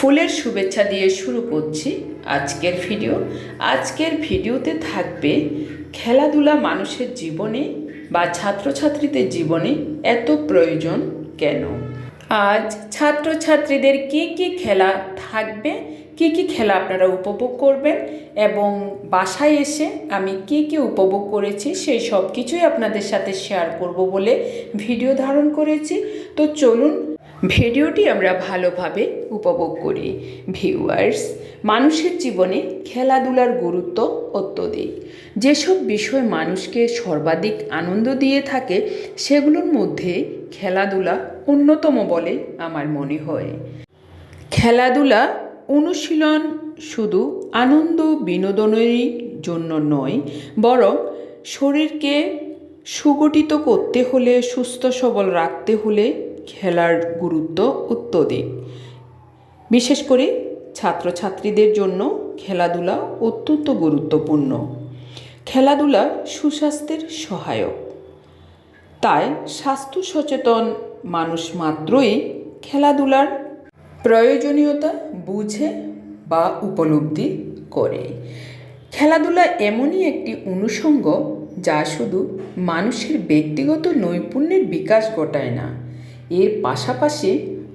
ফুলের শুভেচ্ছা দিয়ে শুরু করছি আজকের ভিডিও। আজকের ভিডিওতে থাকবে খেলাধুলা মানুষের জীবনে বা ছাত্রছাত্রীদের জীবনে এত প্রয়োজন কেন? আজ ছাত্রছাত্রীদের কি কি খেলা থাকবে, কি কি খেলা আপনারা উপভোগ করবেন এবং বাসায় এসে আমি কি কি উপভোগ করেছি সেই সব কিছুই আপনাদের সাথে শেয়ার করব বলে ভিডিও ধারণ করেছি। তো চলুন ভিডিওটি আমরা ভালোভাবে উপভোগ করি। ভিউয়ার্স, মানুষের জীবনে খেলাধুলার গুরুত্ব অত্যধিক। যেসব বিষয় মানুষকে সর্বাধিক আনন্দ দিয়ে থাকে, সেগুলোর মধ্যে খেলাধুলা অন্যতম বলে আমার মনে হয়। খেলাধুলা অনুশীলন শুধু আনন্দ বিনোদনেরই জন্য নয়, বরং শরীরকে সুগঠিত করতে হলে, সুস্থ সবল রাখতে হলে খেলার গুরুত্ব অত্যধিক বিশেষ করে ছাত্রছাত্রীদের জন্য খেলাধুলা অত্যন্ত গুরুত্বপূর্ণ। খেলাধুলা সুস্বাস্থ্যের সহায়ক। তাই স্বাস্থ্য সচেতন মানুষ মাত্রই খেলাধুলার প্রয়োজনীয়তা বুঝে বা উপলব্ধি করে। খেলাধুলা এমনই একটি অনুষঙ্গ যা শুধু মানুষের ব্যক্তিগত নৈপুণ্যের বিকাশ ঘটায় না এর পাশাপাশি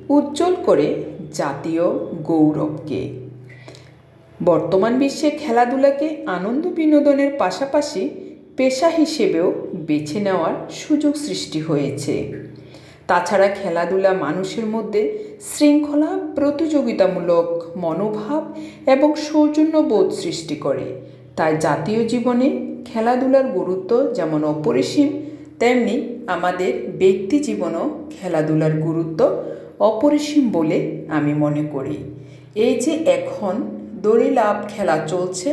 উজ্জ্বল করে জাতীয় গৌরবকে। বর্তমান বিশ্বে খেলাধুলাকে আনন্দ বিনোদনের পাশাপাশি পেশা হিসেবেও বেছে নেওয়ার সুযোগ সৃষ্টি হয়েছে। তাছাড়া খেলাধুলা মানুষের মধ্যে শৃঙ্খলা প্রতিযোগিতামূলক মনোভাব এবং সৌজন্যবোধ সৃষ্টি করে। তাই জাতীয় জীবনে খেলাধুলার গুরুত্ব যেমন অপরিসীম তেমনি আমাদের ব্যক্তি জীবনেও খেলাধুলার গুরুত্ব অপরিসীম বলে আমি মনে করি। এই যে এখন দড়ি লাভ খেলা চলছে,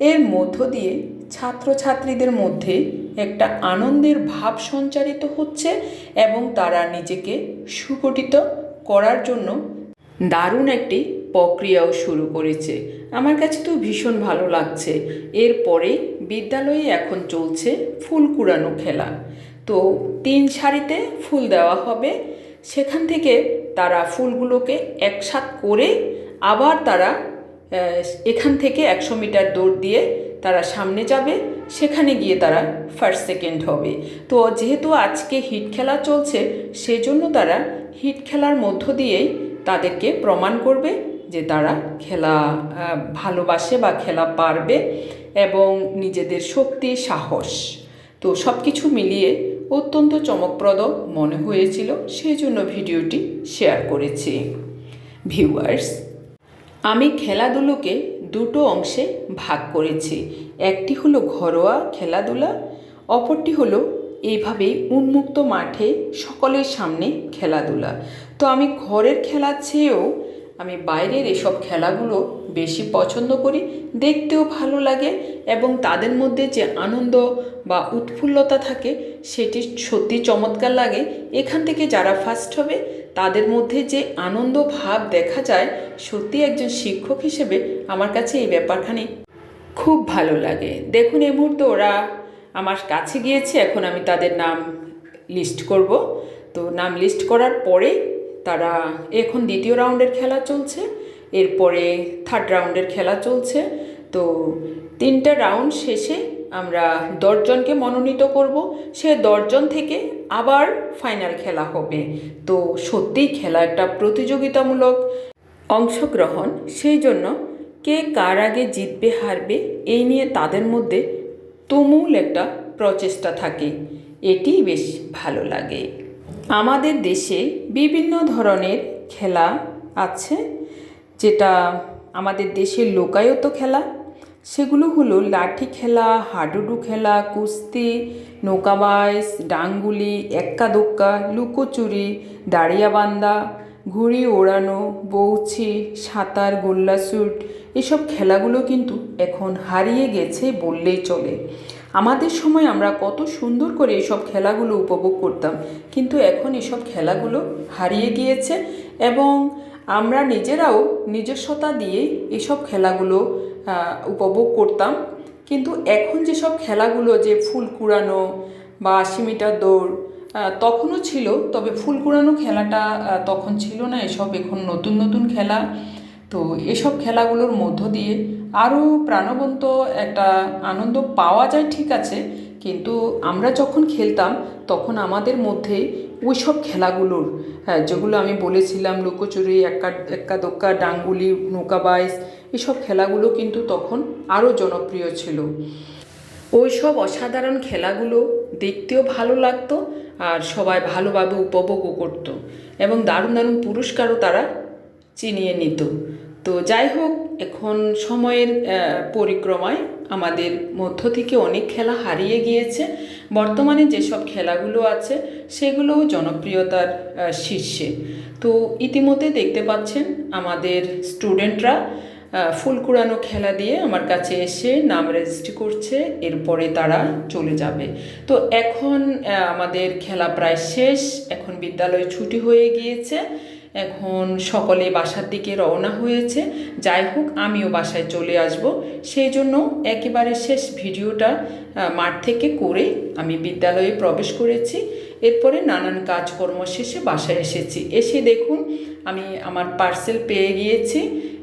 এর মধ্য দিয়ে ছাত্রছাত্রীদের মধ্যে একটা আনন্দের ভাব সঞ্চারিত হচ্ছে এবং তারা নিজেকে সুগঠিত করার জন্য দারুণ একটি প্রক্রিয়াও শুরু করেছে। আমার কাছে তো ভীষণ ভালো লাগছে। এরপরে বিদ্যালয়ে এখন চলছে ফুল কুড়ানো খেলা। তো তিন সারিতে ফুল দেওয়া হবে। সেখান থেকে তারা ফুলগুলোকে একসাথ করে আবার তারা এখান থেকে একশো মিটার দৌড় দিয়ে তারা সামনে যাবে। সেখানে গিয়ে তারা ফার্স্ট সেকেন্ড হবে। তো যেহেতু আজকে হিট খেলা চলছে, সেজন্য তারা হিট খেলার মধ্য দিয়েই তাদেরকে প্রমাণ করবে। যে তারা খেলা ভালোবাসে বা খেলা পারবে এবং নিজেদের শক্তি, সাহস। তো সব কিছু মিলিয়ে অত্যন্ত চমকপ্রদ মনে হয়েছিল সেই জন্য ভিডিওটি শেয়ার করেছি। ভিউয়ার্স, আমি খেলাধুলোকে দুটো অংশে ভাগ করেছি। একটি হলো ঘরোয়া খেলাধুলা, অপরটি হলো এইভাবেই উন্মুক্ত মাঠে সকলের সামনে খেলাধুলা। তো আমি ঘরের খেলার চেয়েও আমি বাইরের এসব খেলাগুলো বেশি পছন্দ করি, দেখতেও ভালো লাগে এবং তাদের মধ্যে যে আনন্দ বা উৎফুল্লতা থাকে, সেটি সত্যি চমৎকার লাগে। এখান থেকে যারা ফার্স্ট হবে, তাদের মধ্যে যে আনন্দ ভাব দেখা যায় সত্যি একজন শিক্ষক হিসেবে আমার কাছে এই ব্যাপারখানি খুব ভালো লাগে। দেখুন এই মুহূর্তে ওরা আমার কাছে গিয়েছে, এখন আমি তাদের নাম লিস্ট করব। তো নাম লিস্ট করার পরে তারা এখন দ্বিতীয় রাউন্ডের খেলা চলছে, এরপরে থার্ড রাউন্ডের খেলা চলছে। তো তিনটা রাউন্ড শেষে আমরা দশজনকে মনোনীত করব। সে দশজন থেকে আবার ফাইনাল খেলা হবে। তো সত্যিই খেলা একটা প্রতিযোগিতামূলক অংশগ্রহণ। সেই জন্য কে কার আগে জিতবে, হারবে, এই নিয়ে তাদের মধ্যে তুমুল একটা প্রচেষ্টা থাকে। এটিই বেশ ভালো লাগে। আমাদের দেশে বিভিন্ন ধরনের খেলা আছে, যেটা আমাদের দেশের লোকায়ত খেলা। সেগুলো হলো লাঠি খেলা, হাডুডু খেলা, কুস্তি নৌকাবাইস ডাঙ্গুলি এক্কা দোক্কা লুকোচুরি, দাঁড়িয়াবান্ধা, ঘুড়ি ওড়ানো, বৌছি, সাঁতার গোল্লাসুট এসব খেলাগুলো কিন্তু এখন হারিয়ে গেছে বললেই চলে। আমাদের সময় আমরা কত সুন্দর করে এসব খেলাগুলো উপভোগ করতাম। কিন্তু এখন এসব খেলাগুলো হারিয়ে গিয়েছে এবং আমরা নিজেরাও নিজস্বতা দিয়ে এসব খেলাগুলো উপভোগ করতাম। কিন্তু এখন যেসব খেলাগুলো যে ফুল কুড়ানো বা আশি মিটার দৌড় তখনও ছিল। তবে ফুল কুড়ানো খেলাটা তখন ছিল না। এসব এখন নতুন নতুন খেলা। তো এসব খেলাগুলোর মধ্য দিয়ে আরও প্রাণবন্ত একটা আনন্দ পাওয়া যায় ঠিক আছে, কিন্তু আমরা যখন খেলতাম তখন আমাদের মধ্যে ওই সব খেলাগুলোর হ্যাঁ যেগুলো আমি বলেছিলাম, লুকোচুরি, এক্কা এক্কা দোক্কা ডাঙ্গুলি, নৌকা বাইস, এসব খেলাগুলো কিন্তু তখন আরও জনপ্রিয় ছিল। ওই সব অসাধারণ খেলাগুলো দেখতেও ভালো লাগতো আর সবাই ভালোভাবে উপভোগও করতো এবং দারুণ দারুণ পুরস্কারও তারা চিনিয়ে নিত। তো যাই হোক, এখন সময়ের পরিক্রমায় আমাদের মধ্য থেকে অনেক খেলা হারিয়ে গিয়েছে। বর্তমানে যেসব খেলাগুলো আছে, সেগুলোও জনপ্রিয়তার শীর্ষে। তো ইতিমধ্যে দেখতে পাচ্ছেন আমাদের স্টুডেন্টরা ফুল কুড়ানো খেলা দিয়ে আমার কাছে এসে নাম রেজিস্ট্রি করছে, এরপরে তারা চলে যাবে। তো এখন আমাদের খেলা প্রায় শেষ, এখন বিদ্যালয় ছুটি হয়ে গিয়েছে। এখন সকলে বাসার দিকে রওনা হয়েছে। যাই হোক, আমিও বাসায় চলে আসব। সেই জন্য একেবারে শেষ ভিডিওটা মাঠ থেকে করে আমি বিদ্যালয়ে প্রবেশ করেছি। এরপরে নানান কাজকর্ম শেষে বাসায় এসেছি। এসে দেখুন, আমি আমার পার্সেল পেয়ে গিয়েছি।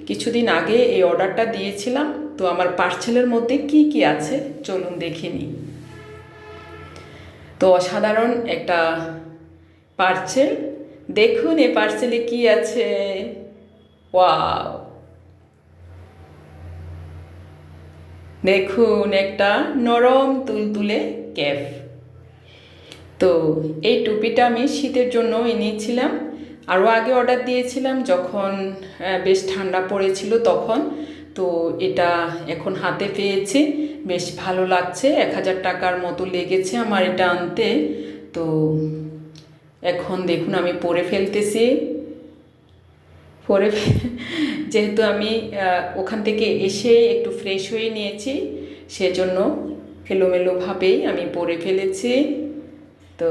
কিছুদিন আগে এই অর্ডারটা দিয়েছিলাম। তো আমার পার্সেলের মধ্যে কি কি আছে, চলুন দেখে নিই। তো অসাধারণ একটা পার্সেল দেখুন এ পার্সেলে কি আছে। ওয়াও দেখুন একটা নরম তুলতুলে ক্যাপ তো এই টুপিটা আমি শীতের জন্য এনেছিলাম। আরও আগে অর্ডার দিয়েছিলাম যখন বেশ ঠান্ডা পড়েছিল তখন। তো এটা এখন হাতে পেয়েছি। বেশ ভালো লাগছে। এক হাজার টাকার মতো লেগেছে আমার এটা আনতে। তো এখন দেখুন, আমি পরে ফেলতেছি। পরে যেহেতু আমি ওখান থেকে এসে একটু ফ্রেশ হয়ে নিয়েছি, সেজন্য এলোমেলোভাবেই আমি পরে ফেলেছি। তো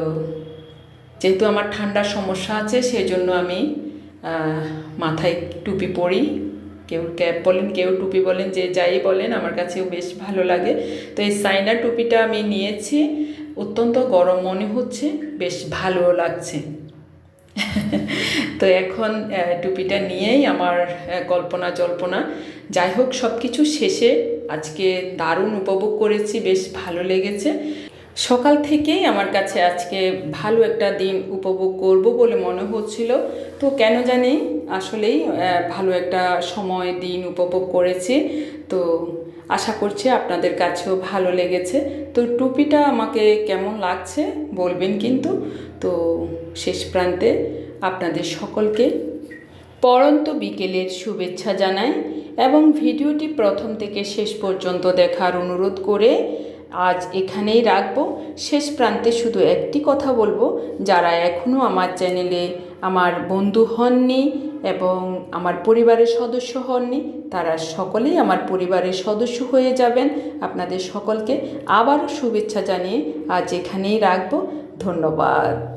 যেহেতু আমার ঠান্ডার সমস্যা আছে, সেজন্য আমি মাথায় টুপি পরি। কেউ ক্যাপ বলেন, কেউ টুপি বলেন, যে যাই বলেন, আমার কাছেও বেশ ভালো লাগে। তো এই সাইনার টুপিটা আমি নিয়েছি। অত্যন্ত গরম মনে হচ্ছে, বেশ ভালো লাগছে। তো এখন টুপিটা নিয়েই আমার কল্পনা জল্পনা। যাই হোক সব কিছু শেষে আজকে দারুণ উপভোগ করেছি, বেশ ভালো লেগেছে। সকাল থেকেই আমার কাছে আজকে ভালো একটা দিন উপভোগ করব বলে মনে হচ্ছিল। তো কেন জানি আসলেই ভালো একটা সময়, দিন উপভোগ করেছি। তো আশা করছি আপনাদের কাছেও ভালো লেগেছে। তো টুপিটা আমাকে কেমন লাগছে বলবেন কিন্তু। তো শেষ প্রান্তে আপনাদের সকলকে পরন্ত বিকেলের শুভেচ্ছা জানাই এবং ভিডিওটি প্রথম থেকে শেষ পর্যন্ত দেখার অনুরোধ করে আজ এখানেই রাখব। শেষ প্রান্তে শুধু একটি কথা বলব। যারা এখনও আমার চ্যানেলে আমার বন্ধু হননি এবং আমার পরিবারের সদস্য হননি, তারা সকলেই আমার পরিবারের সদস্য হয়ে যাবেন। আপনাদের সকলকে আবারও শুভেচ্ছা জানিয়ে আজ এখানেই রাখব। ধন্যবাদ।